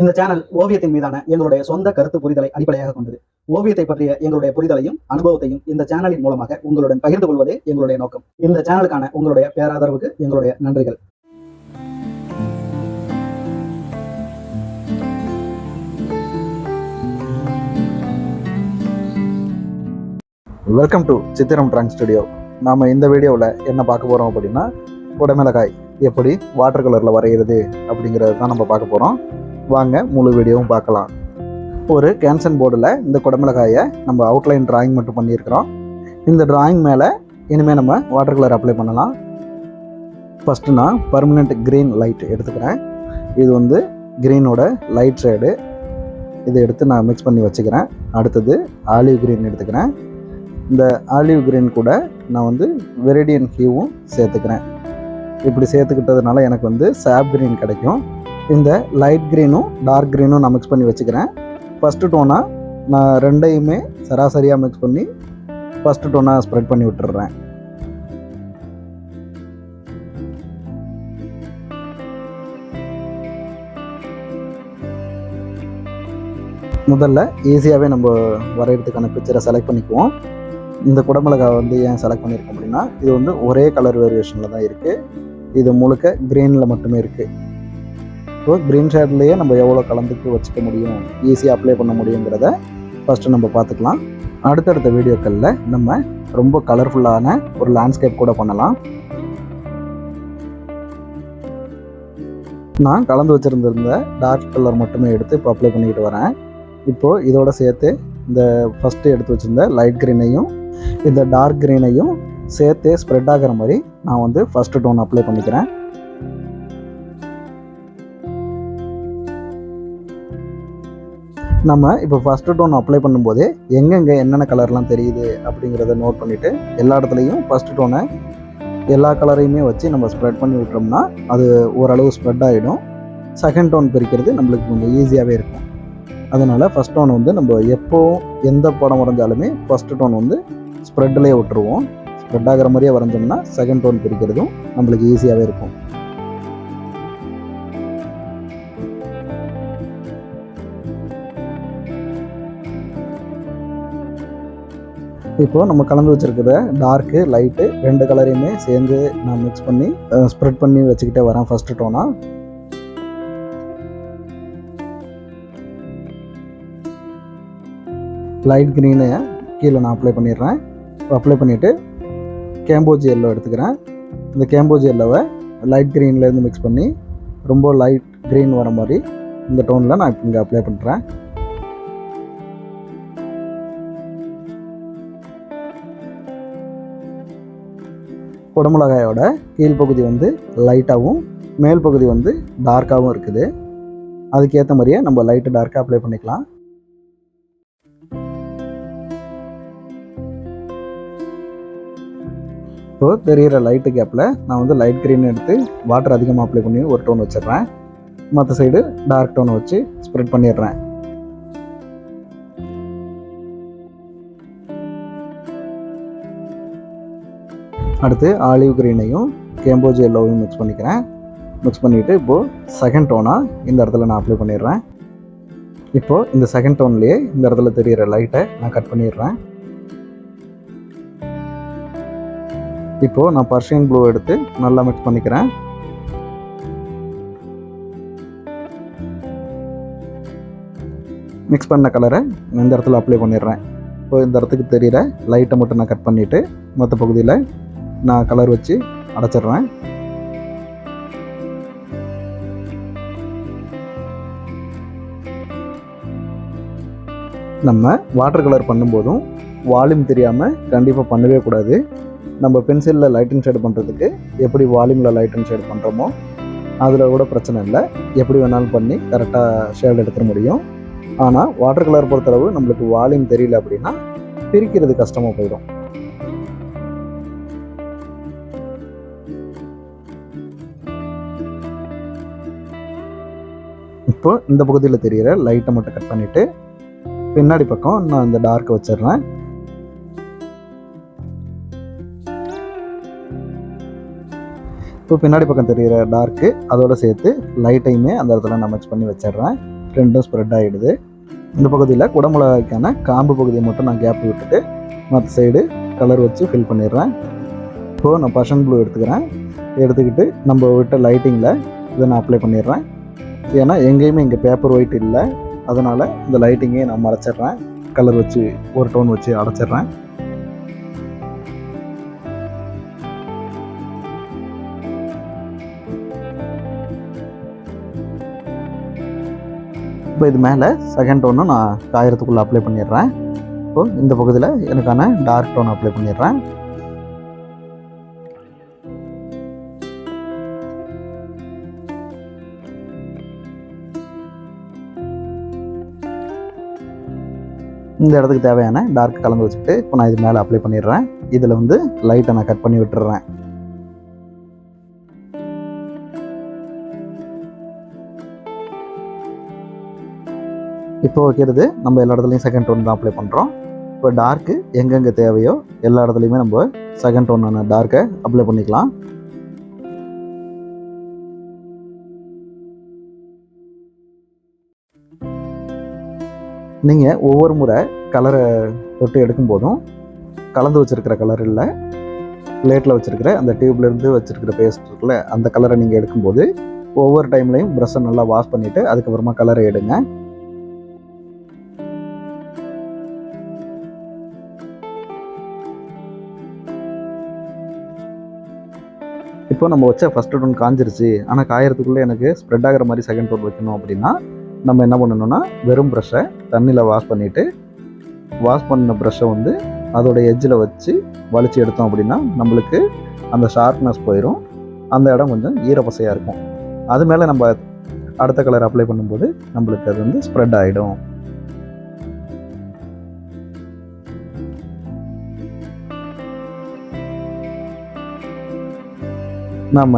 இந்த சேனல் ஓவியத்தின் மீதான எங்களுடைய சொந்த கருத்து புரிதலை அடிப்படையாக கொண்டது. ஓவியத்தை பற்றிய எங்களுடைய புரிதலையும் அனுபவத்தையும் இந்த சேனலின் மூலமாக உங்களுடன் பகிர்ந்து கொள்வதே எங்களுடைய நோக்கம். இந்த சேனலுக்கான உங்களுடைய பேராதரவுக்கு எங்களுடைய நன்றிகள். வெல்கம் டு சித்திரம் ட்ராங் ஸ்டுடியோ நாம் இந்த வீடியோவில் என்ன பார்க்க போகிறோம் அப்படின்னா குடமிளகாய் எப்படி வாட்டர் கலரில் வரைகிறது அப்படிங்கிறது தான் நம்ம பார்க்க போகிறோம் வாங்க முழு வீடியோவும் பார்க்கலாம். ஒரு கேன்சன் போர்டில் இந்த குடமிளகாயை நம்ம அவுட்லைன் டிராயிங் மட்டும் பண்ணியிருக்கிறோம். இந்த டிராயிங் மேலே இனிமேல் நம்ம வாட்டர் கலர் அப்ளை பண்ணலாம். ஃபஸ்ட்டு நான் பர்மனெண்ட் க்ரீன் லைட் எடுத்துக்கிறேன். இது வந்து க்ரீனோட லைட் ஷேடு இதை எடுத்து நான் மிக்ஸ் பண்ணி வச்சுக்கிறேன். அடுத்தது ஆலிவ் க்ரீன் எடுத்துக்கிறேன். இந்த ஆலிவ் கிரீன் கூட நான் வந்து வெரடியன் ஹியூவும் சேர்த்துக்கிறேன். இப்படி சேர்த்துக்கிட்டதுனால எனக்கு வந்து சாப் கிரீன் கிடைக்கும். இந்த லைட் க்ரீனும் டார்க் க்ரீனும் நான் மிக்ஸ் பண்ணி வச்சுக்கிறேன். ஃபஸ்ட்டு டோனாக நான் ரெண்டையுமே சராசரியாக மிக்ஸ் பண்ணி ஃபஸ்ட்டு டோனாக ஸ்ப்ரெட் பண்ணி விட்டுறேன். முதல்ல ஈஸியாகவே நம்ம வரைகிறதுக்கான பிக்சரை செலக்ட் பண்ணிக்குவோம். இந்த குடமிளகாய் வந்து ஏன் செலக்ட் பண்ணியிருக்கோம் அப்படின்னா இது வந்து ஒரே கலர் வேரியேஷனில் தான் இருக்குது இது முழுக்க க்ரீனில் மட்டுமே இருக்குது ஸோ க்ரீன் ஷேட்லேயே நம்ம எவ்வளோ கலந்துக்கு வச்சுக்க முடியும்? ஈஸியாக அப்ளை பண்ண முடியுங்கிறத ஃபஸ்ட்டு நம்ம பார்த்துக்கலாம். அடுத்தடுத்த வீடியோக்களில் நம்ம ரொம்ப கலர்ஃபுல்லான ஒரு லேண்ட்ஸ்கேப் கூட பண்ணலாம். நான் கலந்து வச்சுருந்திருந்த டார்க் கலர் மட்டுமே எடுத்து இப்போ அப்ளை பண்ணிக்கிட்டு வரேன். இப்போது இதோட சேர்த்து இந்த ஃபஸ்ட்டு எடுத்து வச்சுருந்த லைட் க்ரீனையும் இந்த டார்க் க்ரீனையும் சேர்த்து ஸ்ப்ரெட் ஆகிற மாதிரி நான் வந்து ஃபஸ்ட்டு டோன் அப்ளை பண்ணிக்கிறேன். நம்ம இப்போ ஃபஸ்ட்டு டோன் அப்ளை பண்ணும்போது எங்கெங்கே என்னென்ன கலர்லாம் தெரியுது அப்படிங்கிறத நோட் பண்ணிவிட்டு எல்லா இடத்துலையும் ஃபஸ்ட்டு டோனை எல்லா கலரையுமே வச்சு நம்ம ஸ்ப்ரெட் பண்ணி விட்டோம்னா அது ஓரளவு ஸ்ப்ரெட் ஆகிடும் செகண்ட் டோன் பிரிக்கிறது நம்மளுக்கு கொஞ்சம் ஈஸியாகவே இருக்கும். அதனால் ஃபஸ்ட் டோன் வந்து நம்ம எப்போவும் எந்த படம் வரைஞ்சாலுமே ஃபஸ்ட்டு டோன் வந்து ஸ்ப்ரெட்லேயே விட்டுருவோம். ஸ்ப்ரெட் ஆகிற மாதிரியே வரைஞ்சோம்னா செகண்ட் டோன் பிரிக்கிறதும் நம்மளுக்கு ஈஸியாகவே இருக்கும். இப்போது நம்ம கலந்து வச்சுருக்கிற டார்க்கு லைட்டு ரெண்டு கலரையுமே சேர்ந்து நான் மிக்ஸ் பண்ணி ஸ்ப்ரெட் பண்ணி வச்சுக்கிட்டே வரேன் ஃபஸ்ட்டு டோனாக லைட் க்ரீனை கீழே நான் அப்ளை பண்ணிடுறேன். அப்ளை பண்ணிவிட்டு கேம்போஜ் எல்லோ எடுத்துக்கிறேன். இந்த கேம்போஜ் எல்லோவை லைட் க்ரீன்லேருந்து மிக்ஸ் பண்ணி ரொம்ப லைட் க்ரீன் வர மாதிரி இந்த டோனில் நான் இங்கே அப்ளை பண்ணுறேன் குடமிளகாயோட கீழ்ப்பகுதி வந்து லைட்டாகவும் மேல் பகுதி வந்து டார்க்காகவும் இருக்குது. அதுக்கேற்ற மாதிரியே நம்ம லைட்டு டார்க்காக அப்ளை பண்ணிக்கலாம். இப்போ தெரிகிற லைட்டு கேப்பில் நான் வந்து லைட் க்ரீன் எடுத்து வாட்டர் அதிகமாக அப்ளை பண்ணி ஒரு டோன் வச்சிடுறேன். மற்ற சைடு டார்க் டோனை வச்சு ஸ்ப்ரெட் பண்ணிடுறேன். அடுத்து ஆலிவ் க்ரீனையும் கேம்போஜ் எல்லோவையும் மிக்ஸ் பண்ணிக்கிறேன். மிக்ஸ் பண்ணிவிட்டு இப்போது செகண்ட் டோனாக இந்த இடத்துல நான் அப்ளை பண்ணிடுறேன். இப்போது இந்த செகண்ட் டோன்லேயே இந்த இடத்துல தெரிகிற லைட்டை நான் கட் பண்ணிடுறேன். இப்போது நான் பர்ஷியன் ப்ளூ எடுத்து நல்லா மிக்ஸ் பண்ணிக்கிறேன். மிக்ஸ் பண்ண கலரை இந்த இடத்துல அப்ளை பண்ணிடுறேன். இப்போ இந்த இடத்துக்கு தெரிகிற லைட்டை மட்டும் நான் கட் பண்ணிவிட்டு மற்ற பகுதியில் நான் கலர் வச்சு அடைச்சிடுறேன். நம்ம வாட்டர் கலர் பண்ணும்போதும் வால்யூம் தெரியாமல் கண்டிப்பாக பண்ணவே கூடாது. நம்ம பென்சிலில் லைட் அண்ட் ஷேட் பண்ணுறதுக்கு எப்படி வால்யூமில் லைட் அண்ட் ஷேட் பண்ணுறோமோ அதில் கூட பிரச்சனை இல்லை. எப்படி வேணாலும் பண்ணி கரெக்டாக ஷேட் எடுத்துட முடியும். ஆனால் வாட்டர் கலர் பொறுத்தளவு நம்மளுக்கு வால்யூம் தெரியல அப்படின்னா பிரிக்கிறது கஷ்டமாக போயிடும். இப்போ இந்த பகுதியில் தெரிகிற லைட்டை மட்டும் கட் பண்ணிவிட்டு பின்னாடி பக்கம் நான் இந்த டார்க்கை வச்சிடுறேன். இப்போ பின்னாடி பக்கம் தெரிகிற டார்க்கு அதோடு சேர்த்து லைட்டையுமே அந்த இடத்துல நான் மச் பண்ணி வச்சிடுறேன். ரெண்டும் ஸ்ப்ரெட் ஆகிடுது இந்த பகுதியில் குடமிளகாய்க்கான காம்பு பகுதியை மட்டும் நான் கேப் விட்டுட்டு மற்ற சைடு கலர் வச்சு ஃபில் பண்ணிடுறேன். இப்போது நான் பஷன் ப்ளூ எடுத்துக்கிறேன். எடுத்துக்கிட்டு நம்ம விட்ட லைட்டிங்கில் இதை நான் அப்ளை பண்ணிடுறேன். ஏன்னா எங்கேயுமே இங்கே பேப்பர் ஒயிட் இல்லை. அதனால் இந்த லைட்டிங்கே நான் மறைச்சிடுறேன். கலர் வச்சு ஒரு டோன் வச்சு அடைச்சிடுறேன். இப்போ இது மேலே செகண்ட் டோனும் நான் காயிரத்துக்குள்ளே அப்ளை பண்ணிடுறேன். இப்போ இந்த பகுதியில் எனக்கான டார்க் டோன் அப்ளை பண்ணிடுறேன். இந்த இடத்துக்கு தேவையான டார்க் கலந்து வச்சுட்டு இப்போ நான் இது மேலே அப்ளை பண்ணிடுறேன். இதில் வந்து லைட்டை நான் கட் பண்ணி விட்டுறேன் இப்போ வைக்கிறது நம்ம எல்லா இடத்துலையும் செகண்ட் டோன் தான் அப்ளை பண்ணுறோம் இப்போ டார்க்கு எங்கெங்கே தேவையோ எல்லா இடத்துலையுமே நம்ம செகண்ட் டோனான டார்க்கை அப்ளை பண்ணிக்கலாம். நீங்கள் ஒவ்வொரு முறை கலரை தொட்டு எடுக்கும் போதும் கலந்து வச்சுருக்கிற கலர் இல்லை பிளேட்டில் வச்சுருக்கிற அந்த டியூப்லேருந்து வச்சுருக்கிற பேஸ்ட் இருக்குல்ல அந்த கலரை நீங்கள் எடுக்கும்போது ஒவ்வொரு டைம்லையும் ப்ரஷ்ஷை நல்லா வாஷ் பண்ணிவிட்டு அதுக்கப்புறமா கலரை எடுங்க. இப்போ நம்ம வச்ச ஃபஸ்ட் டோன் காஞ்சிருச்சு. ஆனால் காயறதுக்குள்ளே எனக்கு ஸ்ப்ரெட் ஆகிற மாதிரி செகண்ட் டோன் வைக்கணும் அப்படின்னா நம்ம என்ன பண்ணணும்னா வெறும் ப்ரஷ்ஷை தண்ணியில் வாஷ் பண்ணிவிட்டு வாஷ் பண்ண ப்ரஷ்ஷை வந்து அதோட எஜ்ஜில் வச்சு வலிச்சு எடுத்தோம் அப்படின்னா நம்மளுக்கு அந்த ஷார்ப்னஸ் போயிடும் அந்த இடம் கொஞ்சம் ஈரப்பசையாக இருக்கும். அது மேலே நம்ம அடுத்த கலர் அப்ளை பண்ணும்போது நம்மளுக்கு அது வந்து ஸ்ப்ரெட் ஆகிடும் நாம்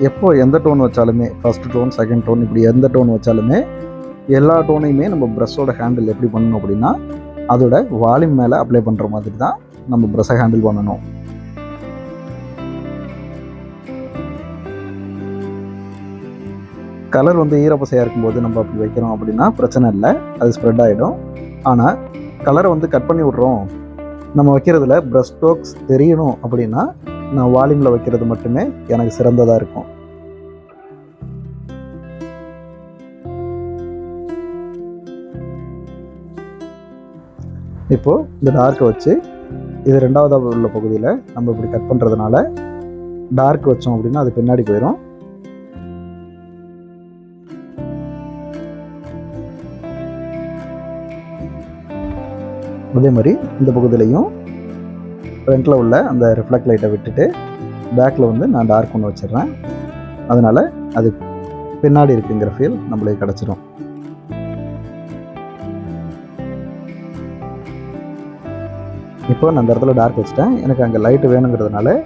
எப்போ எந்த டோன் வச்சாலுமே ஃபர்ஸ்ட் டோன் செகண்ட் டோன் இப்படி எந்த டோன் வச்சாலுமே எல்லா டோனையுமே நம்ம ப்ரஷ்ஷோட ஹேண்டில் எப்படி பண்ணணும் அப்படின்னா அதோட வால்யூம் மேலே அப்ளை பண்ணுற மாதிரி தான் நம்ம ப்ரஷ்ஷை ஹேண்டில் பண்ணணும். கலர் வந்து ஈரப்பசையாக இருக்கும்போது நம்ம அப்படி வைக்கிறோம் அப்படின்னா பிரச்சனை இல்லை அது ஸ்ப்ரெட் ஆகிடும் ஆனால் கலரை வந்து கட் பண்ணி விட்றோம் நம்ம வைக்கிறதுல ப்ரஷ் ஸ்ட்ரோக்ஸ் தெரியணும் அப்படின்னா நான் வால்யூமில் வைக்கிறது மட்டுமே எனக்கு சிறந்ததாக இருக்கும். இப்போது இந்த டார்க்கை வச்சு இது ரெண்டாவதாக உள்ள பகுதியில் நம்ம இப்படி கட் பண்ணுறதுனால டார்க் வச்சோம் அப்படின்னா அது பின்னாடி போயிடும் அதே மாதிரி இந்த பகுதியிலையும் ஃப்ரண்ட்டில் உள்ள அந்த ரிஃப்ளெக்ட் லைட்டை விட்டுட்டு பேக்கில் வந்து நான் டார்க் ஒன்று வச்சிடுறேன். அதனால் அது பின்னாடி இருக்குங்கிற ஃபீல் நம்மளுக்கு கிடச்சிரும். இப்போ நான் அந்த இடத்துல டார்க் வச்சுட்டேன். எனக்கு அங்கே லைட்டு வேணுங்கிறதுனால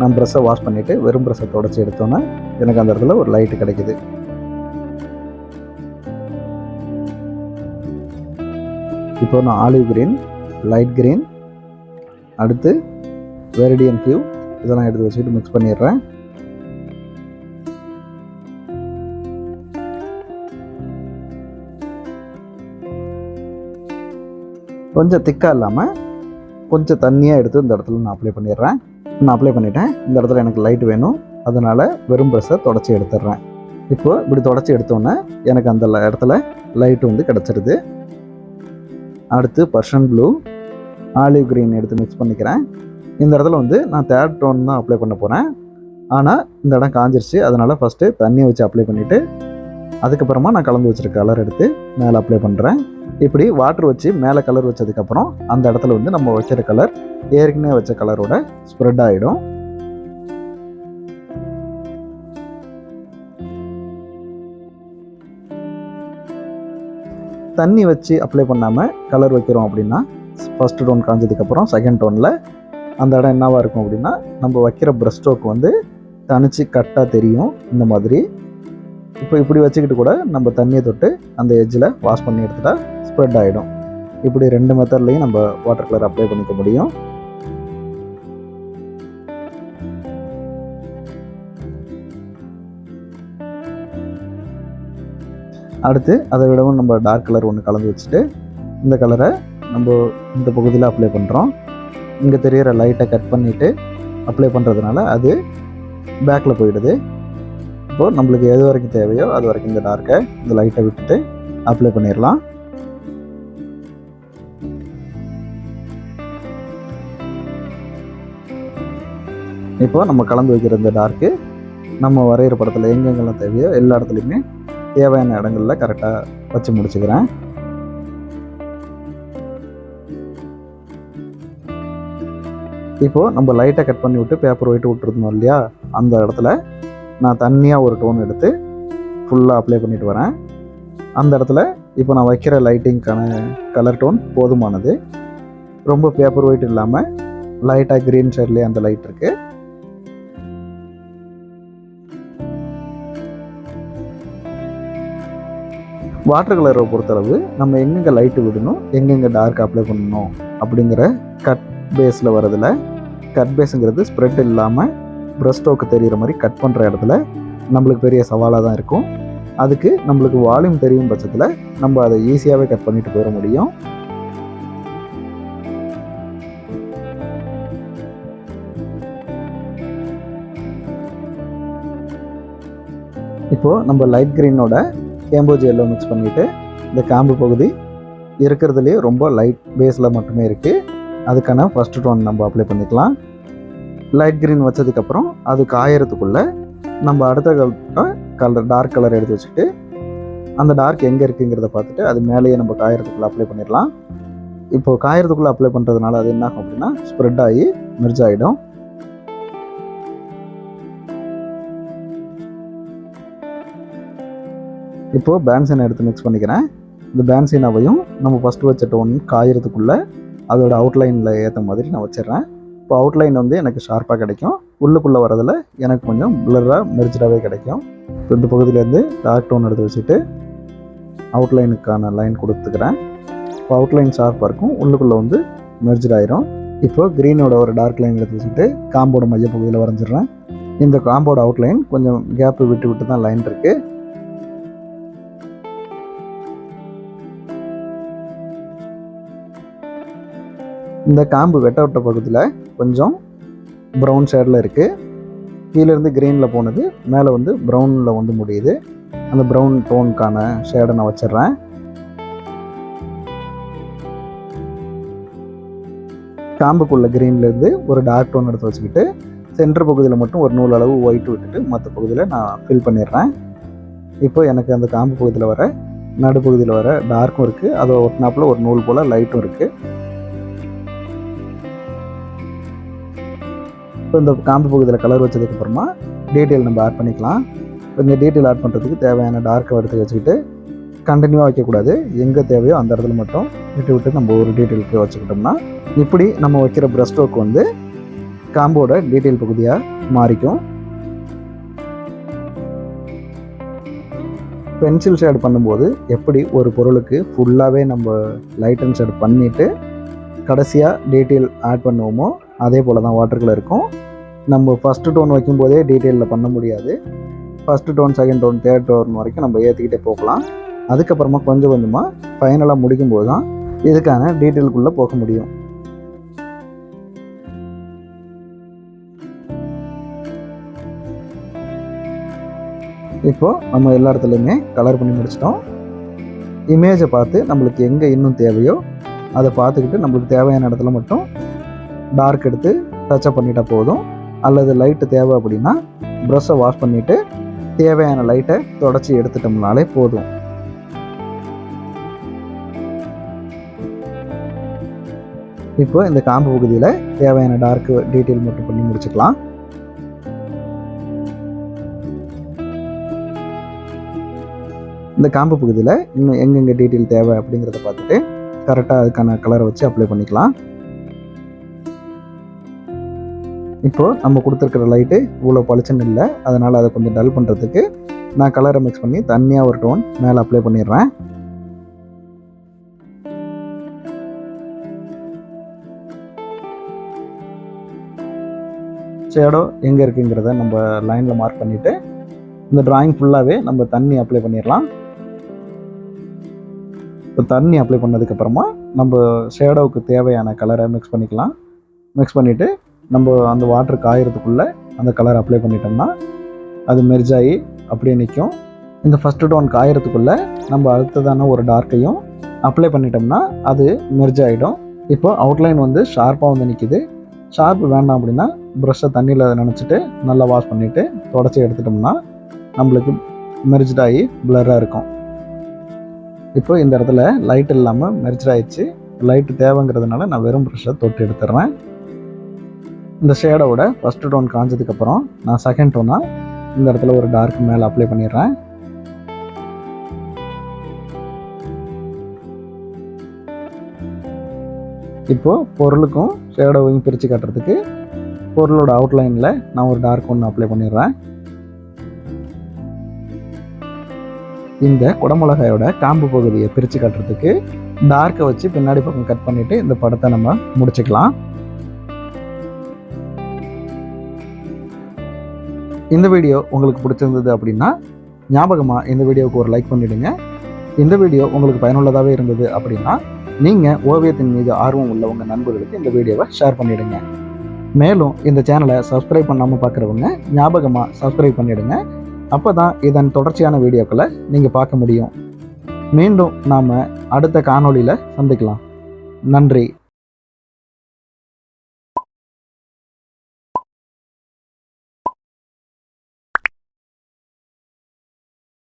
நான் ப்ரெஷ்ஷை வாஷ் பண்ணிவிட்டு வெறும் ப்ரெஷ்ஷை தொடச்சி எடுத்தோன்னே எனக்கு அந்த இடத்துல ஒரு லைட்டு கிடைக்குது. இப்போ நான் ஆலிவ் கிரீன் லைட் கிரீன் அடுத்து வெரிடியன் கியூ இதெல்லாம் எடுத்து வச்சுட்டு மிக்ஸ் பண்ணிடுறேன். கொஞ்சம் திக்காக இல்லாமல் கொஞ்சம் தண்ணியாக எடுத்து இந்த இடத்துல நான் அப்ளை பண்ணிடுறேன். நான் அப்ளை பண்ணிட்டேன். இந்த இடத்துல எனக்கு லைட் வேணும். அதனால் வெறும் ப்ரெஷ்ஷை தொடச்சி எடுத்துடுறேன். இப்போது இப்படி தொடச்சி எடுத்தோன்னே எனக்கு அந்த இடத்துல லைட் வந்து கிடச்சிருது. அடுத்து பர்ஷன் ப்ளூ ஆலிவ் கிரீன் எடுத்து மிக்ஸ் பண்ணிக்கிறேன். இந்த இடத்துல வந்து நான் தேர்ட் டோன் தான் அப்ளை பண்ண போகிறேன் ஆனால் இந்த இடம் காஞ்சிருச்சு. அதனால் ஃபஸ்ட்டு தண்ணியை வச்சு அப்ளை பண்ணிவிட்டு அதுக்கப்புறமா நான் கலந்து வச்சிருக்க கலர் எடுத்து மேலே அப்ளை பண்ணுறேன் இப்படி வாட்டர் வச்சு மேலே கலர் வச்சதுக்கப்புறம் அந்த இடத்துல வந்து நம்ம வைக்கிற கலர் ஏற்கனவே வச்ச கலரோட ஸ்ப்ரெட் ஆகிடும் தண்ணி வச்சு அப்ளை பண்ணாமல் கலர் வைக்கிறோம் அப்படின்னா ஃபஸ்ட்டு டோன் காஞ்சதுக்கப்புறம் செகண்ட் டோனில் அந்த இடம் என்னவாக இருக்கும் அப்படின்னா நம்ம வைக்கிற ப்ரஷ் ஸ்ட்ரோக் வந்து தனிச்சு கட்டாக தெரியும் இந்த மாதிரி. இப்போ இப்படி வச்சுக்கிட்டு கூட நம்ம தண்ணியை தொட்டு அந்த எஜ்ஜில் வாஷ் பண்ணி எடுத்துட்டா ஸ்ப்ரெட் ஆகிடும் இப்படி ரெண்டு மெத்தட்லையும் நம்ம வாட்டர் கலர் அப்ளை பண்ணிக்க முடியும். அடுத்து அதை விடவும் நம்ம டார்க் கலர் ஒன்று கலந்து வச்சுட்டு இந்த கலரை நம்ம இந்த பகுதியில் அப்ளை பண்ணுறோம் இங்கே தெரியிற லைட்டை கட் பண்ணிவிட்டு அப்ளை பண்ணுறதுனால அது பேக்கில் போயிடுது. இப்போது நம்மளுக்கு எது வரைக்கும் தேவையோ அது வரைக்கும் இந்த டார்க்கை இந்த லைட்டை விட்டுட்டு அப்ளை பண்ணிடலாம் இப்போ நம்ம கலந்து வைக்கிற இந்த டார்க்கு நம்ம வரைகிற படத்தில் எங்கெங்கெல்லாம் தேவையோ எல்லா இடத்துலையுமே தேவையான இடங்களில் கரெக்டாக வச்சு முடிச்சுக்கிறேன். இப்போது நம்ம லைட்டை கட் பண்ணி விட்டு பேப்பர் ஒயிட்டு விட்டுருந்தோம் இல்லையா? அந்த இடத்துல நான் தண்ணியாக ஒரு டோன் எடுத்து ஃபுல்லாக அப்ளை பண்ணிட்டு வரேன். அந்த இடத்துல இப்போ நான் வைக்கிற லைட்டிங்க்கான கலர் டோன் போதுமானது. ரொம்ப பேப்பர் ஒயிட் இல்லாமல் லைட்டாக க்ரீன் ஷேட்லேயே அந்த லைட் இருக்குது வாட்டர் கலரை பொறுத்தளவு நம்ம எங்கெங்கே லைட்டு விடணும் எங்கெங்கே டார்க் அப்ளை பண்ணணும் அப்படிங்கிற கட் பேஸில் வரதில் கட் பேஸுங்கிறது ஸ்ப்ரெட் இல்லாமல் ப்ரெஸ்டோக்கு தெரிகிற மாதிரி கட் பண்ணுற இடத்துல நம்மளுக்கு பெரிய சவாலாக தான் இருக்கும். அதுக்கு நம்மளுக்கு வால்யூம் தெரியும் பட்சத்தில் நம்ம அதை ஈஸியாகவே கட் பண்ணிட்டு போயிட முடியும். இப்போது நம்ம லைட் க்ரீனோட கேம்போஜ் எல்லோ மிக்ஸ் பண்ணிவிட்டு இந்த காம்பு பகுதி இருக்கிறதுலேயே ரொம்ப லைட் பேஸில் மட்டுமே இருக்குது அதுக்கான ஃபஸ்ட்டு டோன் நம்ம அப்ளை பண்ணிக்கலாம். லைட் க்ரீன் வச்சதுக்கப்புறம் அது காயறதுக்குள்ளே நம்ம அடுத்த கலர் டார்க் கலர் எடுத்து வச்சுட்டு அந்த டார்க் எங்கே இருக்குங்கிறத பார்த்துட்டு அது மேலேயே நம்ம காயறதுக்குள்ளே அப்ளை பண்ணிடலாம். இப்போ காயறதுக்குள்ளே அப்ளை பண்ணுறதுனால அது என்ன ஆகும் அப்படின்னா ஸ்ப்ரெட் ஆகி மெர்ஜ் ஆகிடும் இப்போது பேன்சீனை எடுத்து மிக்ஸ் பண்ணிக்கிறேன். இந்த பேன்சீனாவையும் நம்ம ஃபஸ்ட்டு வச்ச டோன் காயறதுக்குள்ளே அதோட அவுட்லைனில் ஏற்ற மாதிரி நான் வச்சிடுறேன். இப்போ அவுட்லைன் வந்து எனக்கு ஷார்ப்பாக கிடைக்கும். உள்ளுக்குள்ளே வரதில் எனக்கு கொஞ்சம் பிளராக மெரிச்சடாகவே கிடைக்கும். இப்போ இந்த பகுதியிலேருந்து டார்க் டோன் எடுத்து வச்சுட்டு அவுட்லைனுக்கான லைன் கொடுத்துக்கிறேன். இப்போ அவுட்லைன் ஷார்ப்பாக இருக்கும். உள்ளுக்குள்ளே வந்து மெர்ஜட் ஆயிரும். க்ரீனோட ஒரு டார்க் லைன் எடுத்து வச்சுட்டு காம்போட மையப்பகுதியில் வரைஞ்சிடுறேன். இந்த காம்போட அவுட்லைன் கொஞ்சம் கேப்பு விட்டு விட்டு தான் லைன் இருக்குது இந்த காம்பு வெட்ட விட்ட பகுதியில் கொஞ்சம் ப்ரௌன் ஷேடில் இருக்குது கீழேருந்து க்ரீனில் போனது மேலே வந்து ப்ரௌனில் வந்து முடியுது. அந்த ப்ரௌன் டோனுக்கான ஷேடை நான் வச்சிடுறேன். காம்புக்குள்ள க்ரீன்லேருந்து ஒரு டார்க் டோன் எடுத்து வச்சுக்கிட்டு சென்டர் பகுதியில் மட்டும் ஒரு நூல் அளவு ஒயிட் விட்டுட்டு மற்ற பகுதியில் நான் ஃபில் பண்ணிடுறேன். இப்போ எனக்கு அந்த காம்பு பகுதியில் வர நடுப்பகுதியில் வர டார்க்கும் இருக்குது அதை ஒட்டினாப்புல ஒரு நூல் போல் லைட்டும் இருக்குது இப்போ இந்த காம்பு பகுதியில் கலர் வச்சதுக்கப்புறமா டீட்டெயில் நம்ம ஆட் பண்ணிக்கலாம். இப்போ இந்த டீட்டெயில் ஆட் பண்ணுறதுக்கு தேவையான டார்க்கை எடுத்து வச்சுக்கிட்டு கண்டினியூவாக வைக்கக்கூடாது. எங்கே தேவையோ அந்த இடத்துல மட்டும் விட்டு விட்டு நம்ம ஒரு டீட்டெயிலுக்கு வச்சுக்கிட்டோம்னா இப்படி நம்ம வைக்கிற ப்ரஷ் ஸ்ட்ரோக் வந்து காம்போட டீட்டெயில் பகுதியாக மாறிக்கும். பென்சில் ஷேட் பண்ணும்போது எப்படி ஒரு பொருளுக்கு ஃபுல்லாகவே நம்ம லைட் அண்ட் ஷேட் பண்ணிவிட்டு கடைசியாக டீட்டெயில் ஆட் பண்ணுவோமோ அதே போல் தான் வாட்டர் கலர் இருக்கும். நம்ம ஃபஸ்ட்டு டோன் வைக்கும்போதே டீட்டெயிலில் பண்ண முடியாது. First tone second tone third tone வரைக்கும் நம்ம ஏற்றிக்கிட்டே போகலாம். அதுக்கப்புறமா கொஞ்சம் கொஞ்சமாக ஃபைனலாக முடிக்கும்போது தான் இதுக்கான டீட்டெயிலுக்குள்ளே போக முடியும். இப்போது நம்ம எல்லா இடத்துலையுமே கலர் பண்ணி முடிச்சிட்டோம். இமேஜை பார்த்து நம்மளுக்கு எங்கே இன்னும் தேவையோ அதை பார்த்துக்கிட்டு நம்மளுக்கு தேவையான இடத்துல மட்டும் டார்க் எடுத்து டச்சப் பண்ணிட்டால் போதும். அல்லது லைட்டு தேவை அப்படின்னா ப்ரஷ்ஷை வாஷ் பண்ணிவிட்டு தேவையான லைட்டை தொடச்சி எடுத்துட்டோம்னாலே போதும். இப்போ இந்த காம்பு பகுதியில் தேவையான டார்க் டீட்டெயில் மட்டும் பண்ணி முடிச்சுக்கலாம். இந்த காம்பு பகுதியில் இன்னும் எங்கெங்கே டீட்டெயில் தேவை அப்படிங்கிறத பார்த்துட்டு கரெக்டாக அதுக்கான கலரை வச்சு அப்ளை பண்ணிக்கலாம். இப்போது நம்ம கொடுத்துருக்கிற லைட்டு இவ்வளோ பளிச்சுன்னு இல்லை. அதனால் அதை கொஞ்சம் டல் பண்ணுறதுக்கு நான் கலரை மிக்ஸ் பண்ணி தனியாக ஒரு டோன் மேலே அப்ளை பண்ணிடுறேன். ஷேடோ எங்கே இருக்குங்கிறத நம்ம லைனில் மார்க் பண்ணிவிட்டு இந்த ட்ராயிங் ஃபுல்லாகவே நம்ம தண்ணி அப்ளை பண்ணிடலாம். இப்போ தண்ணி அப்ளை பண்ணதுக்கப்புறமா நம்ம ஷேடோவுக்கு தேவையான கலரை மிக்ஸ் பண்ணிக்கலாம். மிக்ஸ் பண்ணிவிட்டு நம்ம அந்த வாட்டர் காயறதுக்குள்ளே அந்த கலர் அப்ளை பண்ணிட்டோம்னா அது மெர்ஜ் ஆகி அப்படியே நிற்கும் இந்த ஃபஸ்ட்டு டோன் காயறதுக்குள்ளே நம்ம அடுத்ததான ஒரு டார்க்கையும் அப்ளை பண்ணிட்டோம்னா அது மெர்ஜ் ஆகிடும் இப்போ அவுட்லைன் வந்து ஷார்ப்பாக வந்து நிற்கிது ஷார்ப் வேண்டாம் அப்படின்னா ப்ரஷ்ஷை தண்ணியில் நினச்சிட்டு நல்லா வாஷ் பண்ணிவிட்டு தொடச்சி எடுத்துட்டோம்னா நம்மளுக்கு மெர்ஜ்டாகி பிளராக இருக்கும். இப்போ இந்த இடத்துல லைட் இல்லாமல் மெர்ஜ் ஆயிடுச்சு. லைட்டு தேவைங்கிறதுனால நான் வெறும் ப்ரஷ்ஷை தொட்டு எடுத்துடுறேன். இந்த ஷேடோட ஃபஸ்ட்டு டோன் காஞ்சதுக்கப்புறம் நான் செகண்ட் டோனாக இந்த இடத்துல ஒரு டார்க் மேலே அப்ளை பண்ணிடுறேன். இப்போது பொருளுக்கும் ஷேடோவையும் பிரித்து காட்டுறதுக்கு பொருளோட அவுட்லைனில் நான் ஒரு டார்க் ஒன்று அப்ளை பண்ணிடுறேன். இந்த குடமிளகாயோட காம்பு பகுதியை பிரித்து காட்டுறதுக்கு டார்க்கை வச்சு பின்னாடி பக்கம் கட் பண்ணிவிட்டு இந்த படத்தை நம்ம முடிச்சுக்கலாம். இந்த வீடியோ உங்களுக்கு பிடிச்சிருந்தது அப்படின்னா ஞாபகமாக இந்த வீடியோவுக்கு ஒரு லைக் பண்ணிவிடுங்க இந்த வீடியோ உங்களுக்கு பயனுள்ளதாகவே இருந்தது அப்படின்னா நீங்கள் ஓவியத்தின் மீது ஆர்வம் உள்ள உங்கள் நண்பர்களுக்கு இந்த வீடியோவை ஷேர் பண்ணிவிடுங்க மேலும் இந்த சேனலை சப்ஸ்கிரைப் பண்ணாமல் பார்க்குறவங்க ஞாபகமாக சப்ஸ்கிரைப் பண்ணிவிடுங்க அப்போ தான் இதன் தொடர்ச்சியான வீடியோக்களை நீங்கள் பார்க்க முடியும். மீண்டும் நாம் அடுத்த காணொளியில் சந்திக்கலாம். நன்றி.